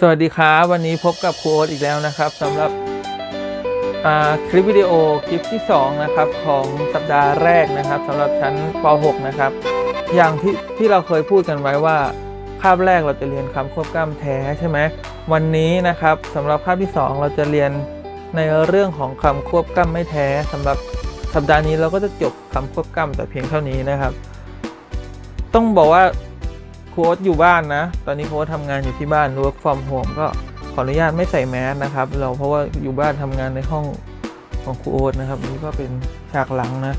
สวัสดีครับวันนี้พบกับครูโอ๊ตอีกแล้วนะครับสำหรับคลิปวิดีโอคลิปที่2นะครับของสัปดาห์แรกนะครับสำหรับชั้นป .6 นะครับ อย่างที่ที่เราเคยพูดกันไว้ว่าคาบแรกเราจะเรียนคำควบกล้ำแท้ใช่ไหมวันนี้นะครับสำหรับคาบที่ 2 เราจะเรียนในเรื่องของคำควบกล้ำไม่แท้สำหรับสัปดาห์นี้เราก็จะจบคำควบกล้ำแต่เพียงเท่านี้นะครับ ต้องบอกว่า โค้ดอยู่บ้านนะ ตอนนี้โค้ดทำงานอยู่ที่บ้าน work from home ก็ขออนุญาตไม่ใส่แมสนะครับ เราเพราะว่าอยู่บ้านทำงานในห้องของครูโอ๊ตนะครับนี่ก็เป็นฉากหลังนะ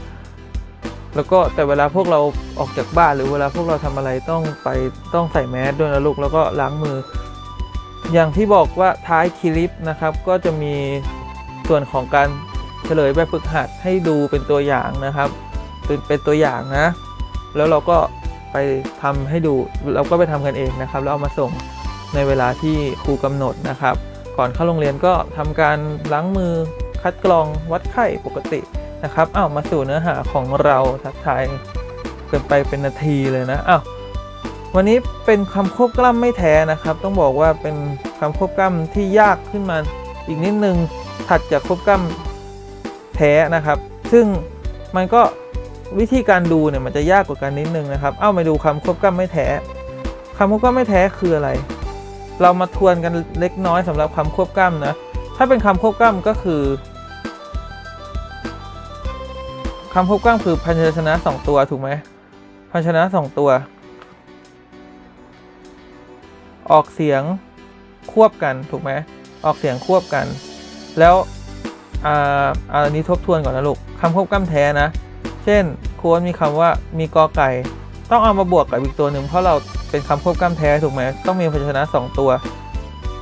แล้วก็แต่เวลาพวกเราออกจากบ้านหรือเวลาพวกเราทำอะไรต้องไปต้องใส่แมสด้วยนะลูกแล้วก็ล้างมือ อย่างที่บอกว่าท้ายคลิปนะครับ ก็จะมีส่วนของการเฉลยแบบฝึกหัดให้ดูเป็นตัวอย่างนะครับ เป็นเป็นตัวอย่างนะ แล้วเราก็ ไปทำให้ดูเราก็ไปทำกันเองนะครับแล้วเอามาส่งในเวลาที่ครูกำหนดนะครับ ก่อนเข้าโรงเรียนก็ทำการล้างมือคัดกรองวัดไข้ปกตินะครับอ้าวมาสู่เนื้อหาของเราทักทายเกินไปเป็นนาทีเลยนะอ้าววันนี้เป็นคำควบกล้ำไม่แท้นะครับ ต้องบอกว่าเป็นคำควบกล้ำที่ยากขึ้นมาอีกนิดนึงถัดจากควบกล้ำแท้นะครับ ซึ่งมันก็ วิธีการดูเนี่ยมันจะยากกว่ากันนิดนึงนะครับ เอ้ามาดูคำควบกล้ำไม่แท้คำควบกล้ำไม่แท้คืออะไร เรามาทวนกันเล็กน้อยสำหรับคำควบกล้ำนะ ถ้าเป็นคำควบกล้ำก็คือคำควบกล้ำคือพยัญชนะสองตัวถูกไหมพยัญชนะสองตัว ออกเสียงควบกันถูกไหมออกเสียงควบกัน แล้วอ่าอันนี้ทบทวนก่อนนะลูกคำควบกล้ำแท้นะ เช่นค้ดมีคำว่ามีกอไก่ ต้องเอามาบวกกับอีกตัวหนึ่งเพราะเราเป็นคำควบกล้ำแท้ถูกไหมต้องมีพยัญชนะ 2 ตัว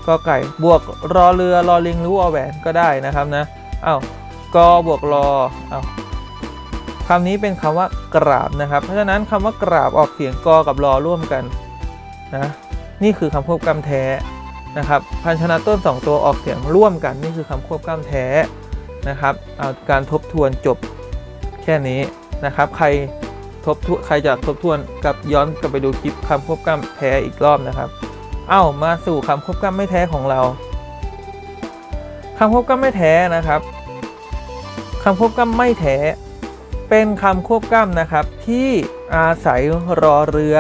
กอไก่บวกรอเรือรอลิงหรือวอแหวนก็ได้นะครับนะอ้าวกอบวกรออ้าวคำนี้เป็นคำว่ากราบนะครับ เพราะฉะนั้นคำว่ากราบออกเสียงกอกับรอร่วมกันนะนี่คือคำควบกล้ำแท้นะครับพยัญชนะต้น 2 ตัวออกเสียงร่วมกันนี่คือคำควบกล้ำแท้นะครับเอาการทบทวนจบแค่นี้ นะครับ ใครทบทวนใครจะทบทวนกับย้อนกลับไปดูคลิปคำควบกล้ำแท้อีกรอบนะครับ เอ้ามาสู่คำควบกล้ำไม่แท้ของเราคำควบกล้ำไม่แท้นะครับคำควบกล้ำไม่แท้เป็นคำควบกล้ำนะครับ ที่อาศัยรอเรือ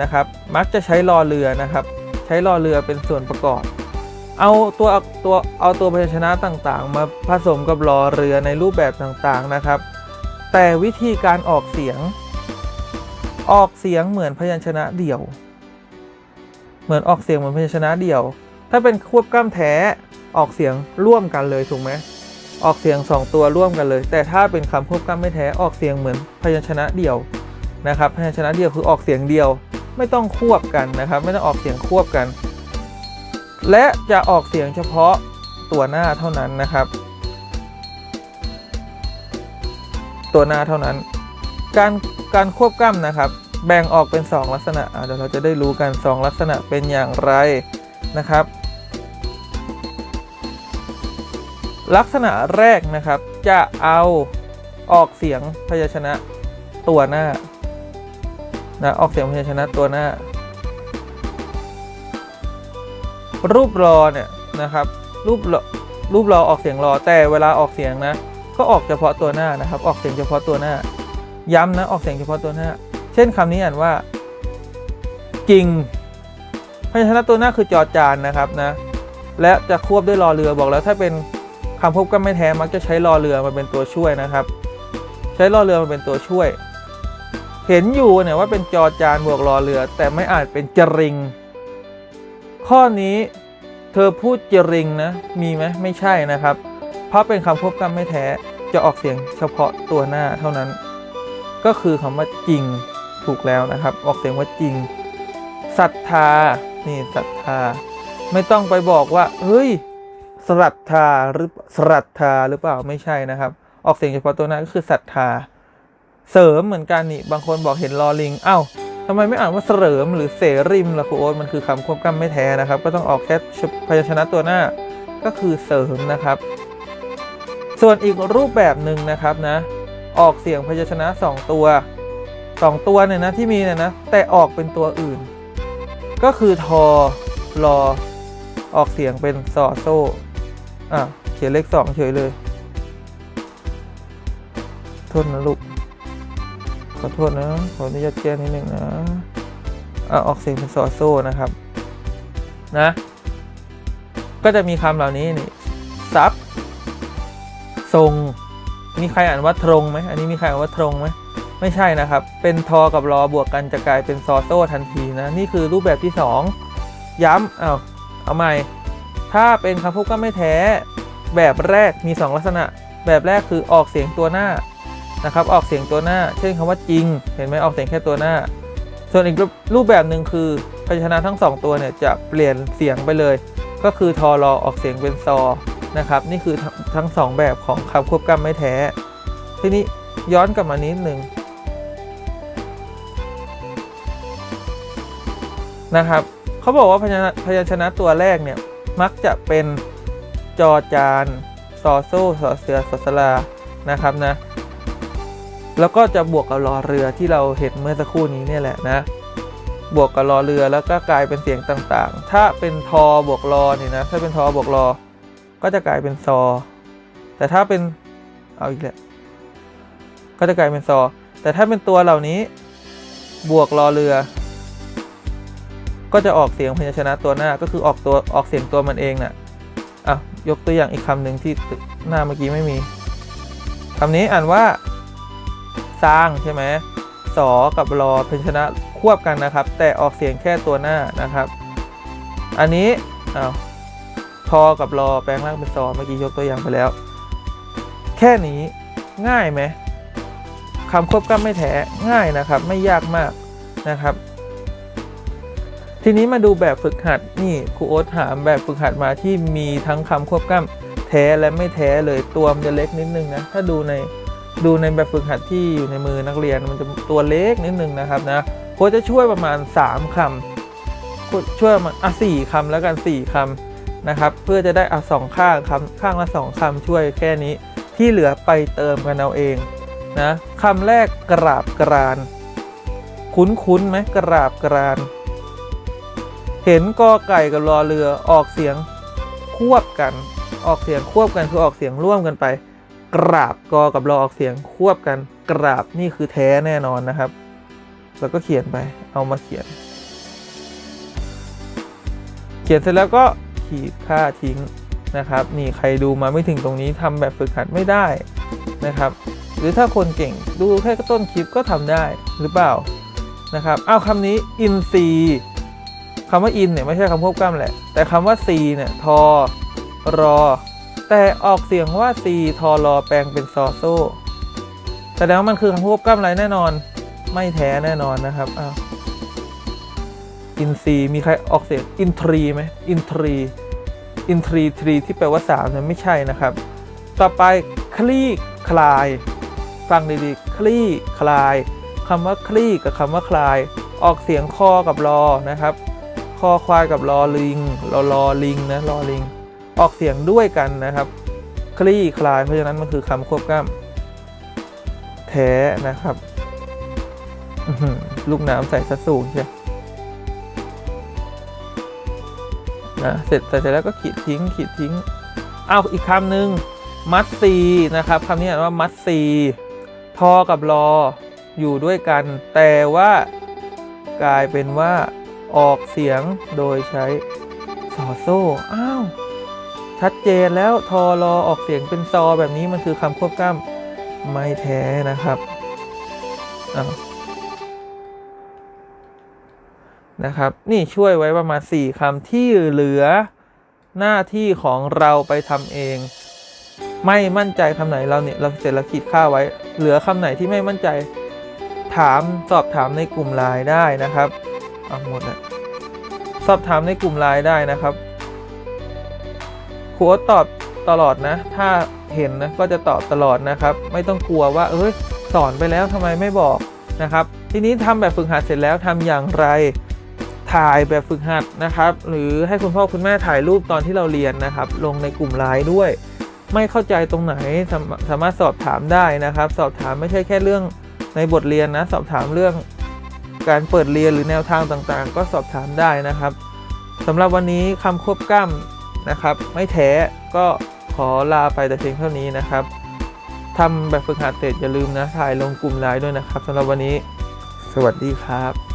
นะครับ มักจะใช้รอเรือนะครับ ใช้รอเรือเป็นส่วนประกอบ เอาตัวตัวเอาตัวพยัญชนะต่างๆ มาผสมกับรอเรือในรูปแบบต่างๆนะครับ แต่วิธีการออกเสียง ออกเสียงเหมือนพยัญชนะเดี่ยว เหมือนออกเสียงเหมือนพยัญชนะเดี่ยว ถ้าเป็นควบกล้ำแท้ออกเสียงร่วมกันเลยถูกไหมออกเสียง 2 ตัวร่วมกันเลย แต่ถ้าเป็นคำควบกล้ำไม่แท้ออกเสียงเหมือนพยัญชนะเดี่ยวนะครับ พยัญชนะเดี่ยวคือออกเสียงเดียว ไม่ต้องควบกันนะครับ ไม่ต้องออกเสียงควบกัน และจะออกเสียงเฉพาะตัวหน้าเท่านั้นนะครับ ตัวหน้าเท่านั้น การการควบกล้ำนะครับ แบ่งออกเป็น 2 ลักษณะอะเดี๋ยวเราจะได้รู้กัน 2 ลักษณะเป็นอย่างไรนะครับ ลักษณะแรกนะครับจะเอาออกเสียงพยัญชนะตัวหน้านะออกเสียงพยัญชนะตัวหน้า รูปรอเนี่ยนะครับรูปรอรูปรอออกเสียงรอแต่เวลาออกเสียงนะ ก็ออกเฉพาะตัวหน้านะครับ ออกเสียงเฉพาะตัวหน้า ย้ำนะออกเสียงเฉพาะตัวหน้า เช่นคำนี้อ่านว่า กิ่งพยัญชนะตัวหน้าคือจอจานนะครับนะ และจะควบด้วยรอเรือบอกแล้ว ถ้าเป็นคำพบก็ไม่แท้มักจะใช้รอเรือมาเป็นตัวช่วยนะครับ ใช้รอเรือมาเป็นตัวช่วย เห็นอยู่เนี่ยว่าเป็นจอจานบวกรอเรือ แต่ไม่อาจเป็นจริง ข้อนี้เธอพูดจริงนะ มีไหมไม่ใช่นะครับ ราะเป็นคำควบกล้ำไม่แท้จะออกเสียงเฉพาะตัวหน้าเท่านั้น ก็คือคำว่าจริงถูกแล้วนะครับ ออกเสียงว่าจริงศรัทธานี่ศรัทธา ไม่ต้องไปบอกว่า เฮ้ยศรัทธาหรือศรัทธาหรือเปล่าไม่ใช่นะครับ ออกเสียงเฉพาะตัวหน้าก็คือศรัทธา เสริมเหมือนกันนี่บางคนบอกเห็นลอลิงเอ้าทำไมไม่อ่านว่าเสริมหรือเสริมล่ะครูโอ๊ตมันคือคำควบกล้ำไม่แท้นะครับ ก็ต้องออกแค่พยัญชนะตัวหน้าก็คือเสริมนะครับ ส่วนอีกรูปแบบหนึ่งนะครับนะ ออกเสียงพยัญชนะ 2 ตัว 2 ตัวเนี่ยนะที่มีเนี่ยนะ แต่ออกเป็นตัวอื่น ก็คือทอรอออกเสียงเป็นซอโซ่อะเขียนเลขสองเฉยเลยโทษนะลูกขอโทษนะขออนุญาตแก้นิดนึงนะอะออกเสียงเป็นซอโซ่นะครับนะ ก็จะมีคำเหล่านี้นี่ซับ ทรง มีใครอ่านว่าตรงไหมอันนี้มีใครอ่านว่าตรงไหมไม่ใช่นะครับ เป็นทอกับรอบวกกันจะกลายเป็นซอโซ่ทันทีนะ นี่คือรูปแบบที่ 2 ย้ำเอาเอาใหม่ ถ้าเป็นคำพูดก็ไม่แท้ แบบแรกมี 2 ลักษณะ แบบแรกคือออกเสียงตัวหน้านะครับ ออกเสียงตัวหน้า เช่นคำว่าจริง เห็นไหมออกเสียงแค่ตัวหน้า ส่วนอีกรูปรูปแบบหนึ่งคือพยัญชนะทั้ง 2 ตัวเนี่ยจะเปลี่ยนเสียงไปเลย ก็คือทอรอออกเสียงเป็นซอ นะครับ นี่คือทั้งทั้งสองแบบของคำควบกล้ำไม่แท้ ทีนี้ย้อนกลับมานิดหนึ่งนะครับเขาบอกว่าพยัญชนะพยญชนะตัวแรกเนี่ย มักจะเป็นจอจานซอโซ่สอเสือสอสลานะครับนะ แล้วก็จะบวกกับรอเรือที่เราเห็นเมื่อสักครู่นี้เนี่ยแหละนะ บวกกับรอเรือแล้วก็กลายเป็นเสียงต่างๆ ถ้าเป็นทอบวกรอนี่นะ ถ้าเป็นทอบวกรอ ก็จะกลายเป็นซอ แต่ถ้าเป็นเอาอีกแล้วก็จะกลายเป็นซอ แต่ถ้าเป็นตัวเหล่านี้ บวกรอเรือ ก็จะออกเสียงพยัญชนะตัวหน้าก็คือออกตัวออกเสียงตัวมันเองน่ะอะยกตัวอย่างอีกคำหนึ่งที่หน้าเมื่อกี้ไม่มีคำนี้อ่านว่าสร้างใช่ไหมสอกับรอพยัญชนะควบกันนะครับ แต่ออกเสียงแค่ตัวหน้านะครับ อันนี้อ้าว ทอกับรอแปลงร่างเป็นซอเมื่อกี้ยกตัวอย่างไปแล้ว แค่นี้ง่ายไหมคำควบกล้ำไม่แท้ง่ายนะครับ ไม่ยากมากนะครับ ทีนี้มาดูแบบฝึกหัดนี่ครูโอ๊ตถามแบบฝึกหัดมาที่มีทั้งคำควบกล้ำแท้และไม่แท้เลยตัวมันจะเล็กนิดนึงนะถ้าดูในดูในแบบฝึกหัดที่อยู่ในมือนักเรียนมันจะตัวเล็กนิดนึงนะครับนะโค้ชจะช่วยประมาณ 3คำโค้ชช่วยมาอะสี่คำแล้วกันสี่คำ นะครับ เพื่อจะได้เอาสองข้างคำข้างละสองคำช่วยแค่นี้ ที่เหลือไปเติมกันเอาเองนะคำแรกกราบกราน คุ้นคุ้นไหมกราบกราน เห็นกอไก่กับรอเรือออกเสียงควบกัน ออกเสียงควบกันคือออกเสียงร่วมกันไป กราบกอกับรอออกเสียงควบกันกราบนี่คือแท้แน่นอนนะครับ แล้วก็เขียนไปเอามาเขียน เขียนเสร็จแล้วก็ ขีดค่าทิ้งนะครับ นี่ใครดูมาไม่ถึงตรงนี้ทำแบบฝึกหัดไม่ได้นะครับ หรือถ้าคนเก่งดูแค่ต้นคลิปก็ทำได้หรือเปล่านะครับเอาคำนี้อินซีคำว่าอินเนี่ยไม่ใช่คำควบกล้ำแหละ แต่คำว่าซีเนี่ยทอรอ แต่ออกเสียงว่าซีทอรอแปลงเป็นซอโซ่แสดงว่ามันคือคำควบกล้ำไรแน่นอน ไม่แท้แน่นอนนะครับอ้าว อินซีมีใครออกเสียงอินทรีไหมอินทรีอินทรีทรีที่แปลว่า3เนี่ยไม่ใช่นะครับ ต่อไปคลี่คลาย ฟังดีๆ คลี่คลายคำว่าคลี่กับคำว่าคลาย ออกเสียงคอกับรอนะครับคอควายกับรอลิงรอรอลิงนะรอลิง ออกเสียงด้วยกันนะครับ คลี่คลาย เพราะฉะนั้นมันคือคำควบกล้ำแท้นะครับลูกน้ำใส่ซะสูงใช่ นะเสร็จเสร็จแล้วก็ขีดทิ้งขีดทิ้งเอาอีกคำหนึ่งมัดซีนะครับคำนี้ว่ามัดซีทอกับรออยู่ด้วยกัน แต่ว่ากลายเป็นว่าออกเสียงโดยใช้สอโซ่อ้าวชัดเจนแล้วทอรอออกเสียงเป็นซอแบบนี้มันคือคำควบกล้ำไม่แท้นะครับอ้าว นะครับ นี่ช่วยไว้ประมาณ4คำที่เหลือหน้าที่ของเราไปทำเอง ไม่มั่นใจคำไหนเราเนี่ยเราเสร็จแล้วขีดค่าไว้ เหลือคำไหนที่ไม่มั่นใจถามสอบถามในกลุ่มไลน์ได้นะครับเอาหมดแล้วสอบถามในกลุ่มไลน์ได้นะครับครูตอบตลอดนะ ถ้าเห็นนะก็จะตอบตลอดนะครับ ไม่ต้องกลัวว่า เอ้ยสอนไปแล้วทำไมไม่บอกนะครับ ทีนี้ทำแบบฝึกหัดเสร็จแล้วทำอย่างไร ถ่ายแบบฝึกหัดนะครับ หรือให้คุณพ่อคุณแม่ถ่ายรูปตอนที่เราเรียนนะครับ ลงในกลุ่มไลน์ด้วย ไม่เข้าใจตรงไหนสามสามารถสอบถามได้นะครับ สอบถามไม่ใช่แค่เรื่องในบทเรียนนะสอบถามเรื่องการเปิดเรียนหรือแนวทางต่างๆ ก็สอบถามได้นะครับสำหรับวันนี้คำควบกล้ำนะครับ ไม่แท้ก็ขอลาไปแต่เพียงเท่านี้นะครับทำแบบฝึกหัดเสร็จอย่าลืมนะถ่ายลงกลุ่มไลน์ด้วยนะครับสำหรับวันนี้ สวัสดีครับ